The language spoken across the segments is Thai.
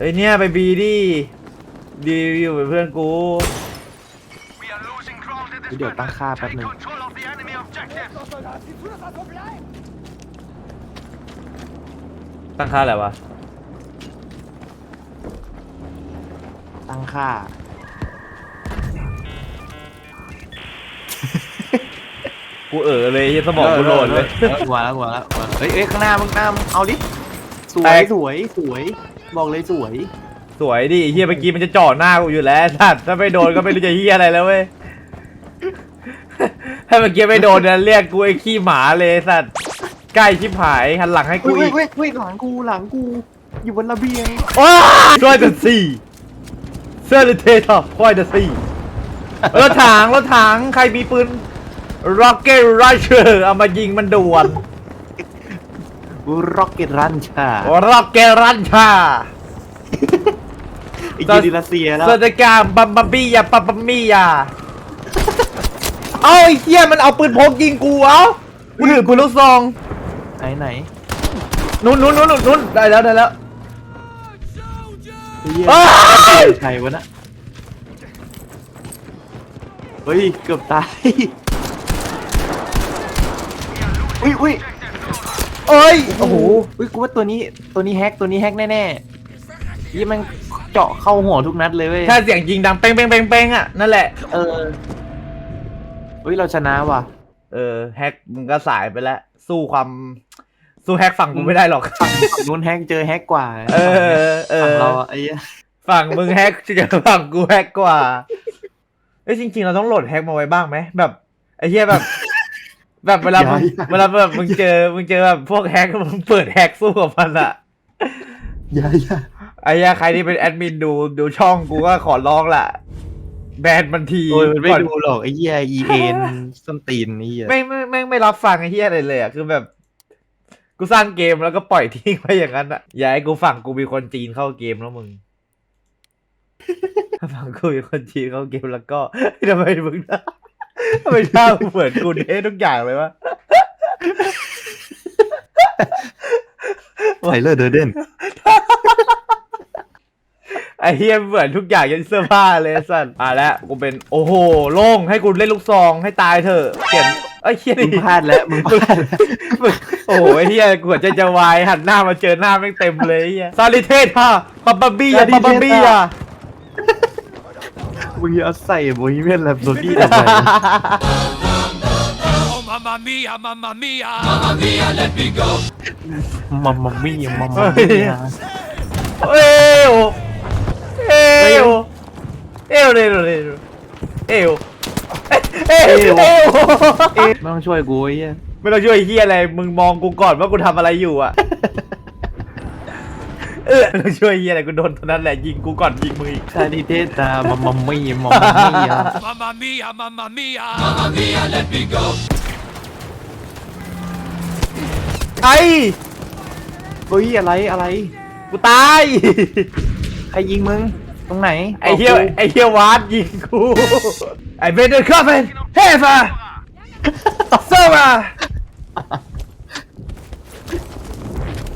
เอ้ยเนี่ยไปบีดิดีอยู่เป็นเพื่อนกู We are losing ground in this เดี๋ยวตั้งค่าแป๊บ Take หนึ่ง control of the enemy objective. ตั้งค่าอะไรวะ ตั้งค่า กูเออเลยเหี้ยสมองกูโหลดเลยออหัวแล้วหัวแล้วหัวแล้วเฮ้ยเอ้ยข้างหน้ามึงหน้ามึงเอาดิ สวแตยก สวยสวยบอกเลยสวย สวยดิเฮียเมื่อกี้มันจะจ่อหน้ากูอยู่แล้วสัตว์ถ้าไม่โดนก็ไม่รู้จะเฮียอะไรแล้วเว้ย ถ้าเมื่อกี้ไม่โดนนะเรียกกูไอ้ขี้หมาเลยสัตว์ใกล้ชิบหายหันหลังให้กูเฮ้ยอีกเฮ้ยเฮ้ยหลังกูหลังกู อยู่บนระเบียงว้าช่วยจะสี่เสื้อเททอช่วยจะสี่รถถังรถถังใครมีปืน Rocket Rusher เอามายิงมันด่วน ร็อกเก็ตรันชา Rocket Rusher ไอ้ยีดีรัสเซียแล้วสถานการณ์บัมบัมบี้ยาปัมบัมบี้ยาเอาไอ้เหี้ยมันเอาปืนพกยิงกูเอ้ากูถือปืนลูกซองไหนไหนนู้นนู้นนู้นนู้นได้แล้วได้แล้วเฮ้ยอ้าวใครวะน่ะเฮ้ยเกือบตายอุ้ยอุ้ย เอ้ยโอ้โหอุ้ยกูว่าตัวนี้ตัวนี้แฮกตัวนี้แฮกแน่ๆยี่มันเจาะเข้าหัวทุกนัดเลยเว้ยถ้าเสียงยิงดังเป้งเป้งเป้งเป้งอะนั่นแหละ เออเฮ้ยเราชนะว่ะ เออแฮกมึงก็สายไปแล้ว สู้ความ สู้แฮกฝั่งกูไม่ได้หรอก ฝั่งฝั่งนู้นแฮกเจอแฮกกว่าเออ เอฝั่งอเราอะไอ้เหี้ยฝั่งมึงแฮกจะฝั่งกูแฮกกว่าเอ้ยจริง ๆ เราต้องโหลดแฮกมาไว้บ้างไหมแบบไอ้เหี้ยแบบ แบบเวลามึงเวลาแบบมึงเจอมึงเจอแบบพวกแฮกมึงเปิดแฮกสู้กับมันอะอย่าอย่าไอ้เหี้ยใครที่เป็นแอดมินดูดูช่องกูก็ขอร้องละแบนมันทีโอ้ยมันไม่ก่อน ดูหรอกไอ้เหี้ย e เอ็นส้นตีนนี่เหี้ยไม่ไม่ไม่ไม่รับฟังไอ้เหี้ยอะไรเลยอะคือแบบ กูสร้างเกมแล้วก็ปล่อยทิ้งไว้อย่างนั้นอะอย่าให้กูฝั่งกูมีคนจีนเข้าเกมแล้วมึง ถ้าฝั่งกูมีคนจีนเข้าเกมแล้วก็ ทำไมมึงหน้า ทำไมหน้ามึงเหมือนกูเด้ทุกอย่างเลยวะไวเลอร์เดอเดนไอ้เฮียเหมือนทุกอย่างยันเสื้อผ้าเลยสัสอะแล้วกูเป็นโอ้โหโล่งให้กูเล่นลูกซองให้ตายเถอะเขียนไอ้เฮียมึนี่งพลาดแล้วมึงพลาดแล้วมึงโอ้โหไอ้เฮียกูหัวใจจะวายหันหน้ามาเจอหน้าแม่งเต็มเลยไอ้เฮียซาลิเทสฮะปับบับบี้อะปับบับบี้อะ มึงอย่าเอาใส่โบฮีเมียนแลบโดดี้ทำไม Oh, mamma mia, mamma mia. Mamma mia, let me go. มัมมัมมี่มัมมัมมี่ เอ้วเอ้วเอ้วเร็วเร็วเอ้วเอ้วเอ้วเอ๊ะไม่ต้องช่วยกูไอ้เหี้ยไม่ต้องช่วยไอ้เฮียอะไร มึงมองกูก่อนว่ากูทำอะไรอยู่อะ เออไม่ต้องช่วยไอ้เฮียอะไรกูโดนเท่านั้นแหละยิงกูก่อนยิงมึงอีกซาดิเทตามัมมัมมี่มัมมัมมี่อะ Mamma mia, mamma mia. Mamma mia, let me go. ไอ้เฮ้ยอะไรอะไร กูตาย ใครยิงมึง ตรงไหนไอ้เฮียบกกูไอ้เฮียวาดยิงกูไอ้เบเดอร์คาเฟนเฮฟาเซอร์มา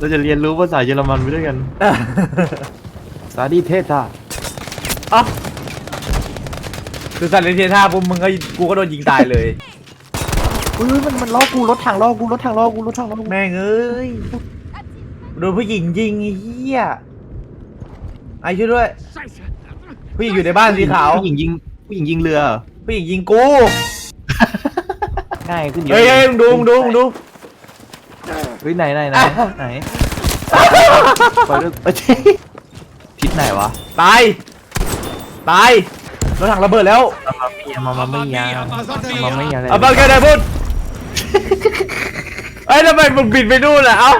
เราจะเรียนรู้ภาษาเยอรมันไปด้วยกันซาดิเทตาอ๋อคือสัตว์ในเทียท่าปุ๊บมึงก็กูก็โดนยิงตายเลยเฮ้ยมันมันล้อกูรถถังล้อกูรถถังล้อกูรถถังล้อกูแม่งเอ้ยโดนผู้หญิงยิงไอ้เหี้ยไอ้ช่วยด้วย ผู้หญิงอยู่ในบ้านสีขาวผู้หญิงยิงผู้หญิงยิงเรือเหรอผู้หญิงยิงกูง่ายขึ้นเยอะเฮ้ยเฮ้ยมึงดูมึงดูมึงดู เฮ้ยไหนไหนไหนไหนไปด้วยเอ้ยทิศไหนวะตาย ตาย รถถังระเบิดแล้วมามาไม่ยามาไม่ยาอะไรเอาบังแกได้พูดไอ้ยทำไมมึงบินไปนู่นล่ะเอ้า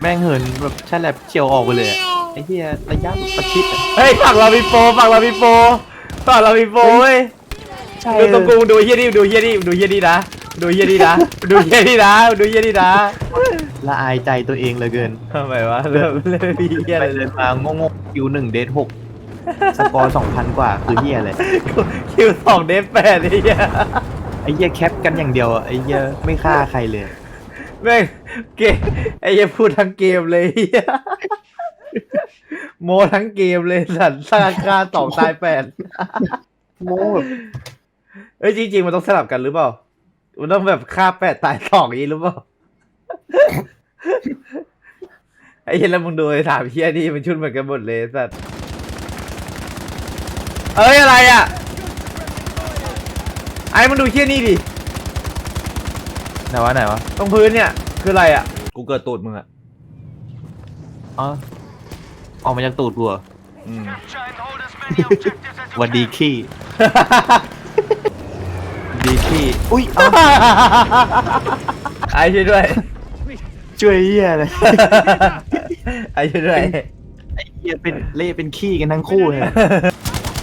แม่งเหินแบบใช่แหละเฉียวออกไปเลยอะไอ้เหี้ยระยะประชิดอะเฮ้ยฝั่งเรามีโปรฝั่งเรามีโปรฝั่งเรามีโปรเว้ยใช่ดูตรงกูดูเฮียนี่ดูเฮียนี่ดูเฮียนี่นะดูเฮียนี่นะดูเฮียนี่นะดูเฮียนี่นะ ละอายใจตัวเองเหลือเกินทำไมวะเริ่มเริ่มมีเฮียอะไปไรเลยมาโง่ๆคิวหนึ่งเดทหกสกอร์สองพันกว่าคือเหี้ยอะไรคิวสองเดฟแปดไอ้เหี้ยไอ้เหี้ยแคปกันอย่างเดียวอะไอ้เหี้ยไม่ฆ่าใครเลย แม่งเกมไอ้เหี้ยพูดทั้งเกมเลยไอ้เหี้ยโมทั้งเกมเลยสัตว์สร้างค่าสองตายแปดโม่แบบเอ้ยจริงๆมันต้องสลับกันหรือเปล่า มันต้องแบบฆ่าแปดตายสองอย่างนี้หรือเปล่า ไอ้เหี้ยแล้วมึงดูไอ้ถามเฮียนี่มันชุดเหมือนกันหมดเลยสัตว์เอ้ยอะไรอะ ไอ้มึงดูเฮียนี่ดิ ไหนวะไหนวะ ตรงพื้นเนี่ย คืออะไรอะ กูเกิดตูดมึงอะอ๋อออกมาจากตูดกูเหรออืม หวันดีขี้ดีขี้ อุ้ยเอาไอ้ช่วยด้วย ช่วยเหี้ยเลยไอ้ช่วยด้วยไอ้เหี้ยเป็นเล่เป็นขี้กันทั้งคู่เลย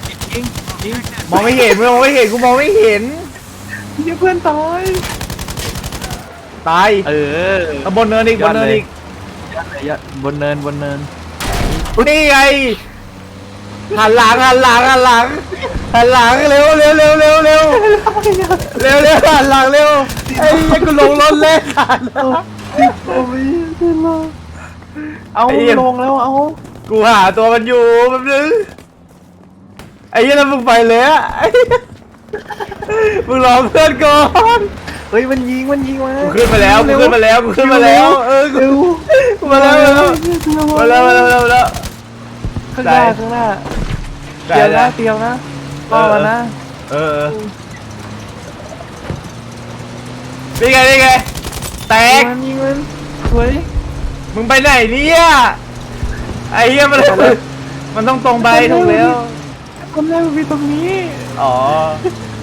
จริงจริงมองไม่เห็นมองไม่เห็นกูมองไม่เห็นเหี้ยเพื่อนตายตายเออเอาบนเนินอีกบนเนินอีกยัดเลยยัดบนเนินบนเนินนี่ไงหันหลังหันหลังหันหลังหันหลังเร็วเร็วเร็วเร็วเร็วเร็วเร็ว หันหลังเร็วไอ้เหี้ยกูลงรถเลยหันหลังโอ้ยเพื่อนเราเอาไอ้เหี้ยลงแล้วเอากูหาตัวมันอยู่แป๊บนึงไอ้เหี้ยแล้วมึงไปเลยอะไอ้เหี้ยมึงรอเพื่อนก่อนเฮ้ยมันยิงมันยิงมากูขึ้นมาแล้วกูขึ้นมาแล้วกูขึ้นมาแล้วเออกูเร็วกูมาแล้วมาแล้วมาแล้วมาแล้วมาแล้วข้างหน้าข้างหน้าเตรียมนะเตรียมนะรอมานะเออเออ นี่ไงนี่ไงแตกมันยิงมันสวยมึงไปไหนเนี่ยไอ้เหี้ยมันไปแล้วมันต้องตรงไปถูกแล้วคนแรกมันมีตรงนี้อ๋อ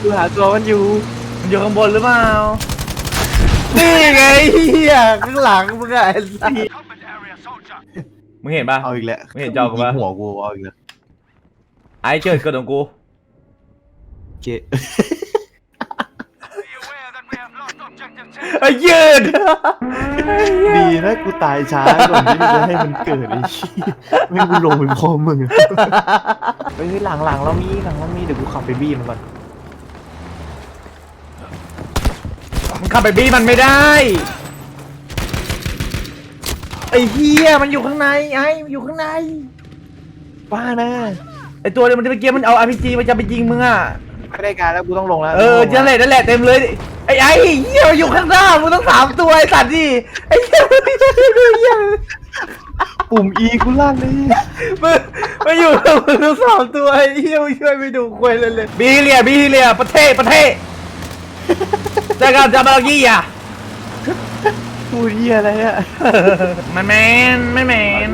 กูหาตัวมันอยู่มันอยู่ข้างบนหรือเปล่านี่ไงเหี้ยข้างหลังมึงอะไอ้สัสมึงเห็นปะเอาอีกแล้วไม่เห็นจอกูปะยิงหัวกูเอาอีกแล้วไอ้เกิดเกิดของกูเจ๊ ไอ้ยืดดีนะกูตายช้าก่อนที่จะให้มันเกิดไอ้ชี้ยไม่งกูลงเป็นพ่อมึงอะเฮ้ยหลังหลังเรามีหลังเรามีเดี๋ยวกูขับไปบี้มันก่อนมึงขับไปบี้มันไม่ได้ไอ้เฮียมันอยู่ข้างในไอ้มันอยู่ข้างในบ้านะไอ้ตัวเดียวมันเมื่อกี้มันเอา RPG มันจะไปยิงมึงอะ ไม่ได้การแล้วกูต้องลงแล้วเออนั่นแหละนั่นแหละเต็มเลยไอ้ไอ้เฮียมันอยู่ข้างหน้ามึงต้องสามตัวไอ้สัตว์ดิไอ้เฮียมันเฮียปุ่ม E กูลั่นเลยมึงมันอยู่กับมึงทั้งสามตัวไอ้เฮียมึงช่วยไม่ดูควยเลยเลยบีเลียบีเลียประเทศประเทศเจอกันจามาลกี้อะพูดเหี้ยอะไรอะไม่แมนไม่แมน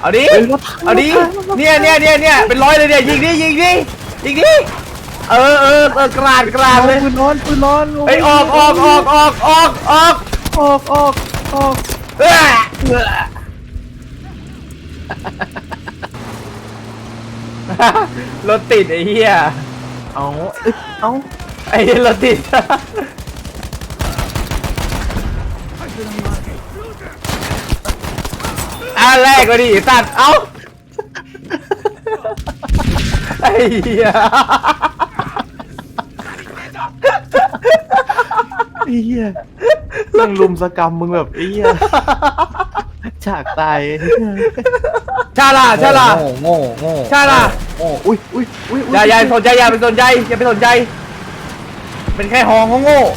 เอาดิเฮ้ยรถถังเอาดิรถถังเนี่ยเนี่ยเนี่ยเนี่ยเป็นร้อยเลยเนี่ยยิงดิยิงดิยิงดิ เออเออเออกราดกราดเลยปืนร้อนปืนร้อนไอ้ยออกออกออกออกออกออกออกออกออกเอ้อรถติดไอ้เหี้ยเอาเอ้ยเอาไอ้เหี้ยรถติดอะแรกก็ดิตัดเอ้าไอ้เหี้ย ไอ้เหี้ยนั่งลุมสกรรมมึงแบบไอ้เหี้ยฉากตายไอ้เหี้ยชาลาชาลาโง่โง่โง่ใช่ล่ะโง่อุ้ยอุ้ยอุ้ยอย่าอย่าสนใจอย่าไปสนใจอย่าไปสนใจ เป็นแค่หองโง่ๆ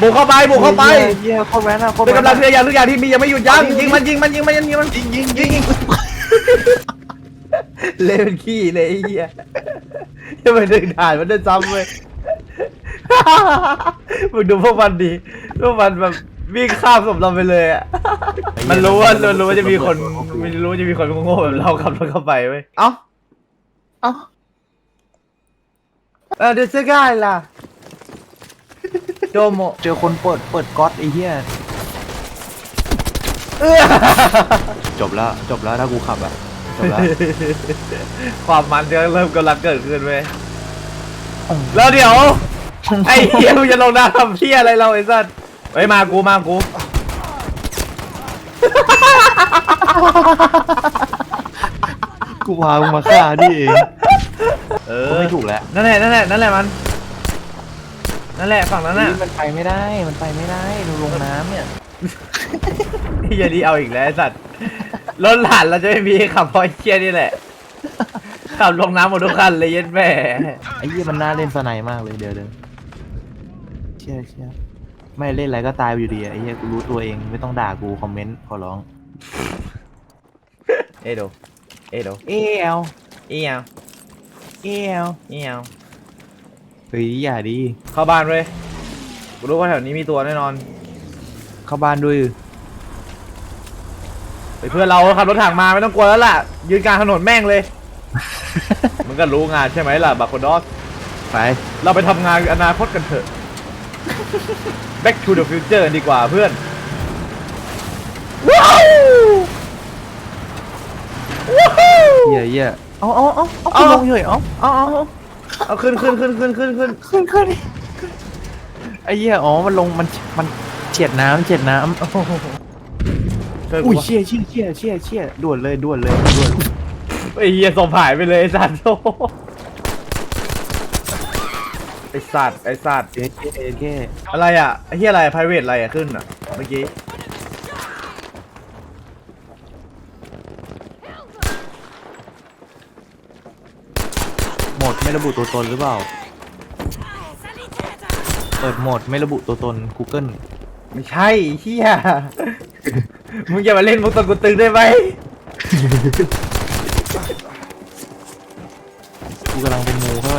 บุกเข้าไปบุกเข้าไปเหี้ยโคตรแว้นอะโคตรเป็นแว้นกำลังเรืออย่างทุกอย่างที่มียังไม่หยุดยั้งยิงมันยิงมันยิงมันยิงมันยิงยิงยิงยิงเล่นขี้เลยไอ้เหี้ยยังไม่ดึงถ่ายมันเดินซ้ำเลย มึงดูพวกมันดีพวกมันแบบวิ่งข้ามศพเราไปเลยอะ มันรู้ว่ามันรู้ว่าจะมีคนมันรู้ว่าจะมีคนโง่ๆแบบเราขับรถเข้าไปเว้ย เอ้า เอ้าเออเดี๋ยวซื้อง่ายล่ะ โดโมเจอคนเปิดเปิดก๊อตไอ้เหี้ยเอื้อจบแล้วจบแล้วถ้ากูขับอะจบแล้วความมันจะเริ่มกำลังเกิดขึ้นเว้ยแล้วเดี๋ยว ไอ้เหี้ยมึงจะลงน้ำทำเหี้ยอะไรเราไอ้สัสเฮ้ยมากูมากู กูพามึงมาฆ่านี่เองเอกูอไม่ถูกแล้วนั่นแหละนั่นแหละนั่นแหละมัน นั่นแหละฝั่งนั้นน่ะนี่มันไปไม่ได้ มันไปไม่ได้ดูลงน้ำเนี่ยเฮียนี่เอาอีกแล้วไอ้สัตว์รถหลานเราจะไม่มีให้ขับเพราะไอ้เฮียนี่แหละขับลงน้ำหมดทุกคันเลยเย็นแม่ไอ้เหี้ยมันน่าเล่นสไนมากเลยเดี๋ยวเดี๋ยวเชี่ยเชี่ยไม่เล่นอะไรก็ตายอยู่ดีอะไอ้เหี้ยกูรู้ตัวเองไม่ต้องด่ากูคอมเมนต์ขอร้อง เอโดเอโดเอลเอียวเอลเอียวเฮ้ยอย่าดีเข้าบ้านเว้ยกูรู้ว่าแถวนี้มีตัวแน่นอนเข้าบ้านด้วยไปเพื่อนเราขับรถถังมาไม่ต้องกลัวแล้วล่ะ ยืนกลางถนนแม่งเลย มึงก็รู้งานใช่ไหมล่ะบาโคดอสไป เราไปทำงานอนาคตกันเถอะ Back to the future กันดีกว่าเพื่อน ว้าวว้าวเหี้ยเหี้ยเอาเอาเอาเอาเอากูลงเฉยเอาเอาเอาเอาเอาขึ้นขึ้นขึ้นขึ้นขึ้นขึ้นขึ้นขึ้นไอ้เหี้ยอ๋อมันลงมันมันเฉียดน้ำเฉียดน้ำโอ้โหช่วยกูอุ้ยวะเชี่ยเชี่ยเชี่ยเชี่ยเชี่ยด่วนเลยด่วนเลยด่วนไอ้เหี้ยสมหายไปเลยไอ้สัตว์โอ้โหไอ้ สัตว์ไอสัตว์เจ๊เจ๊เจ๊อะไรอะไอเหี้ยอะไร private อะไรอะขึ้นอะเมื่อกี้โหมดไม่ระบุตัวตนหรือเปล่า เปิดโหมดไม่ระบุตัวตน Google ไม่ใช่เฮียมึงอย่ามาเล่นมุกตะกุตึงได้ไหม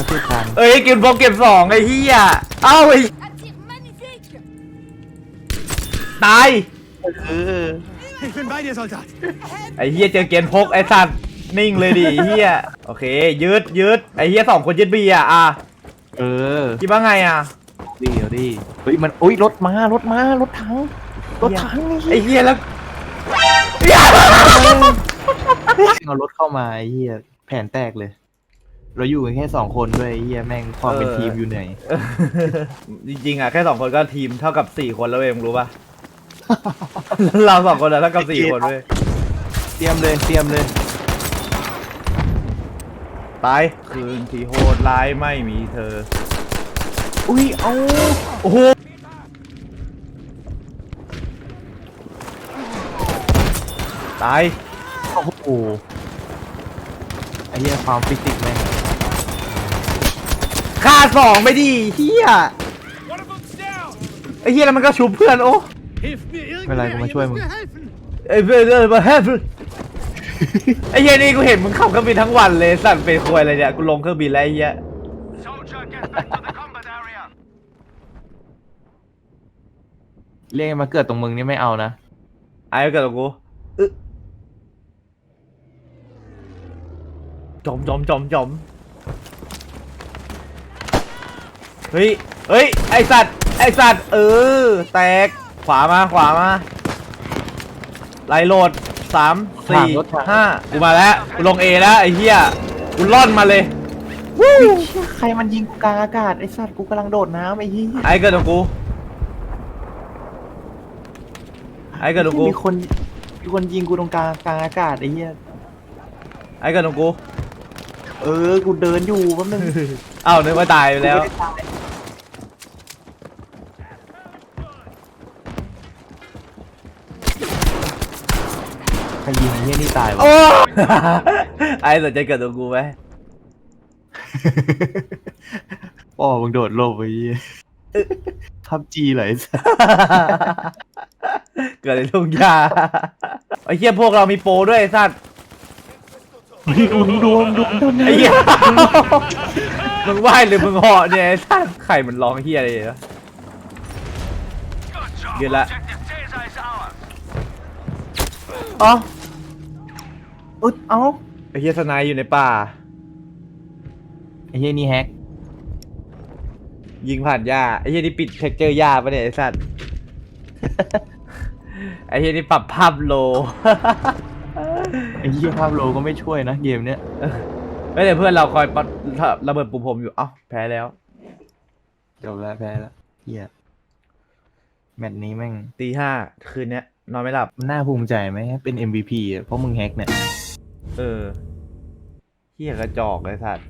งูเข้ามาช่วยกันเอ้ยกินบอกเก็บสองไอ้เฮียเอ้าไอ้ Un tir magnifique ตาย เออ Ich bin bei dir, Soldat. ไอ้เฮียเจอเกณฑ์พกไอ้สัตว์นิ่งเลยดิไอ้เฮียโอเค ยืดยืดไอ้เฮียสองคนยืดบีอะอะเออคิดว่าไงอะดีเดี๋ยวดิเฮ้ยมันอุ้ยรถมารถมารถถังรถถังนี่ไอ้เฮียแล้วเอารถเข้ามาไอ้เหี้ยแผนแตกเลย เราอยู่กันแค่สองคนด้วยไอ้เหี้ยแม่งความเป็นทีมอยู่ไหน จริงๆอะแค่สองคนก็ทีมเท่ากับสี่คนแล้วเองมึงรู้ป่ะ เราสองคนอะเท่ากับสี่คนเว้ยเตรียมเลยเตรียมเลย ตายคืนที่โหดร้ายไม่มีเธอ อุ้ยเอาโอ้โหตายโอ้โหไอ้เหี้ยความฟิสิกส์แม่ง ฆ่าสองไปดิเฮีย One of them's down. ไอ้เฮียแล้วมันก็ชุบเพื่อนโอ้ Hilf mir ไม่เป็นไร irgendwer, กูมา ihr ช่วย müsst มึง mir helfen. ไอ้เพื่อนเออมาแฮปไอ้เฮียนี่กูเห็นมึงขับเครื่องบินทั้งวันเลยสั่นเป็นควยอะไรเนี่ยกูลงเครื่องบินแล้วไอ้เฮีย Soldier, get back to the combat area. เรียกมาเกิดตรงมึงนี่ไม่เอานะไอ้เกิดกับกูอึ๊ะจอมจอมจอมจอม เฮ้ย เฮ้ย ไอสัตว์ ไอสัตว์ เออ แตก ขวามา ขวามา ไล่โหลดสามสี่รถถังห้ากูมาแล้ว กูลงเอแล้วไอ้เหี้ย กูล่อนมาเลยวู้ใครมันยิงกูกลางอากาศไอ้สัตว์กูกำลังโดดน้ำไอ้เหี้ย ไอ้เกิดกับกู ไอ้เกิดกับกู มีคนมีคนยิงกูตรงกลางกลางอากาศไอ้เหี้ย ไอ้เกิดกับกู เออ กูเดินอยู่แป๊บนึง เอ้านึกว่าตายไปแล้ว กูไม่ได้ตายใครยิงไอ้เหี้ยนี่ตายวะโอ้ไอ้สนใจเกิดตัวกูไหมพ่อมึงโดดโลบไปเหี้ยทับจีเหรอไอ้สัสเกิดในทุ่งหญ้าไอ้เหี้ยพวกเรามีโปรด้วยไอ้สัตว์มึงดูมึงดูมึงดูไอ้เหี้ยมึงไหวหรือมึงเหาะเนี่ยไอ้สัตว์ไข่มันร้องเหี้ยอะไรเนี่ย Good job. Good luck. Objective Caesar is ours. อ๋อ อึดเอ้าไอ้เหี้ยสไนด์อยู่ในป่า ไอ้เหี้ยนี่แฮกยิงผ่านหญ้าไอ้เหี้ยนี่ปิดเท็กเจอร์หญ้าปะเนี่ยไอ้สัตว์ ไอ้เหี้ยนี่ปรับภาพโล ไอ้เหี้ยภาพโลก็ไม่ช่วยนะเกมเนี้ยไม่แต่เพื่อนเราคอยปัดระเบิดปุ่มผมอยู่ เอ้าแพ้แล้ว จบแล้วแพ้แล้วเหี้ยแมตช์นี้แม่งตีห้าคืนเนี้ยนอนไม่หลับ มันน่าภูมิใจไหมเป็น MVP อะเพราะมึงแฮกเนี่ย เออเฮียกระจอกไอ้สัตว์